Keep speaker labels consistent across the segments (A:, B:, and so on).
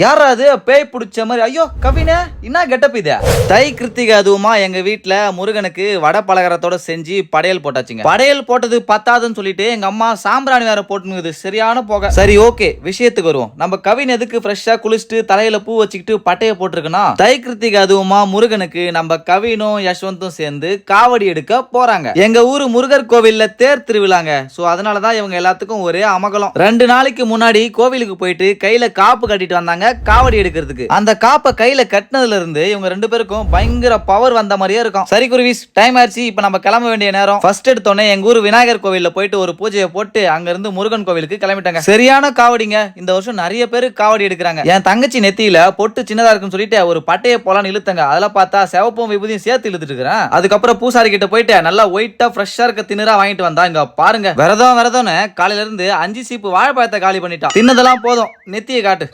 A: யாரா அது பேய் பிடிச்ச மாதிரி ஐயோ கவினே என்ன கெட்டப் இது? தை கிருத்திகை அதுவுமா எங்க வீட்டுல முருகனுக்கு வடை பலகாரத்தோட செஞ்சு படையல் போட்டாச்சுங்க. படையல் போட்டது பத்தாதுன்னு சொல்லிட்டு எங்க அம்மா சாம்பிராணி வேற போட்டுனுக்குது சரியான போக. சரி ஓகே விஷயத்துக்கு வருவோம். நம்ம கவின் எதுக்கு ஃப்ரெஷ்ஷா குளிச்சுட்டு தலையில பூ வச்சுக்கிட்டு பட்டைய போட்டிருக்கனா தை கிருத்திகை அதுவுமா முருகனுக்கு நம்ம கவினும் யஷ்வந்தும் சேர்ந்து காவடி எடுக்க போறாங்க. எங்க ஊரு முருகர் கோவில்ல தேர் திருவிழாங்க. சோ அதனாலதான் இவங்க எல்லாத்துக்கும் ஒரே அமகலம். ரெண்டு நாளைக்கு முன்னாடி கோவிலுக்கு போயிட்டு கையில காப்பு கட்டிட்டு வந்தாங்க. காவடி எடுக்கிறதுக்கு. அந்த காப்பை கையில கட்டினதுல இருந்து இவங்க ரெண்டு பேருக்கும் பயங்கர பவர் வந்த மாதிரியே இருக்கும். சரி குருவிஸ் டைம் ஆயிடுச்சு இப்ப நம்ம கிளம்ப வேண்டிய நேரம். ஃபர்ஸ்ட் எடுத்தோடனே எங்க ஊர் விநாயகர் கோவில்ல போயிட்டு ஒரு பூஜையை போட்டு அங்க இருந்து முருகன் கோவிலுக்கு கிளம்பிட்டாங்க. சரியான காவடிங்க. இந்த வருஷம் நிறைய பேர் காவடி எடுக்கிறாங்க. என் தங்கச்சி நெத்தியில பொட்டு சின்னதா இருக்குன்னு சொல்லிட்டு ஒரு பட்டையை போலான்னு இழுத்தங்க. அதெல்லாம் பார்த்தா சிவப்பும் விபூதியும் சேர்த்து இழுத்துட்டு இருக்கிறேன். அதுக்கப்புறம் பூசாரி கிட்ட போயிட்டு நல்லா ஒயிட்டா ஃப்ரெஷ்ஷா இருக்க திணறா வாங்கிட்டு வந்தா. இங்க பாருங்க. விரதம் விரதம்னு காலையில இருந்து அஞ்சு சீப்பு வாழைப்பழத்தை காலி பண்ணிட்டான். தின்னதெல்லாம் போதும். நெத்தியை காட்டு.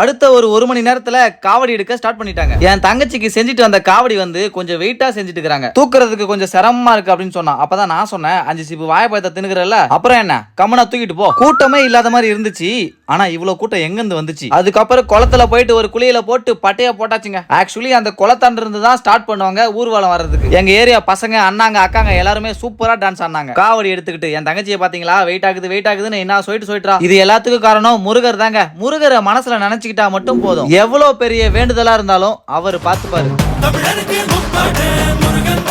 A: அடுத்த ஒரு ஒரு மணி நேரத்துல காவடி எடுக்க ஸ்டார்ட் பண்ணிட்டாங்க. என் தங்கச்சிக்கு செஞ்சுட்டு வந்த காவடி வந்து கொஞ்சம் வெயிட்டா செஞ்சுட்டு இருக்காங்க தூக்குறதுக்கு கொஞ்சம் சிரமமா இருக்கு அப்படின்னு சொன்னா. அப்பதான் நான் சொன்னேன் அஞ்சு சீப்பு வாழைப்பழத்தை தின்னுக்கிறல்ல? அப்புறம் என்ன? கம்மனா தூக்கிட்டு போ. கூட்டமே இல்லாத மாதிரி இருந்துச்சு. ஆனா இவ்வளவு கூட்டம் எங்கிருந்து வந்துச்சு? அதுக்கப்புறம் குளத்துல போயிட்டு ஒரு குளியில போட்டு பட்டைய போட்டாச்சுங்க. ஆக்சுவலி அந்த குளத்தாண்டு இருந்து தான் ஸ்டார்ட் பண்ணுவாங்க ஊர்வலம் வர்றதுக்கு. எங்க ஏரியா பசங்க அண்ணாங்க அக்காங்க எல்லாருமே சூப்பரா டான்ஸ் ஆடினாங்க. காவடி எடுத்துக்கிட்டு என் தங்கச்சியை பாத்தீங்களா வெயிட் ஆகுது வெயிட் ஆகுதுன்னு என்ன சொல்லிட்டு சொல்லிட்டு இது எல்லாத்துக்கும் காரணம் முருகர் தாங்க. முருகரை மனசுல நினைச்சு நினைச்சுக்கிட்டா மட்டும் போதும். எவ்வளவு பெரிய வேண்டுதலா இருந்தாலும் அவர் பார்த்துப்பாரு.
B: தமிழருக்கு முப்பாட்ட முருகன்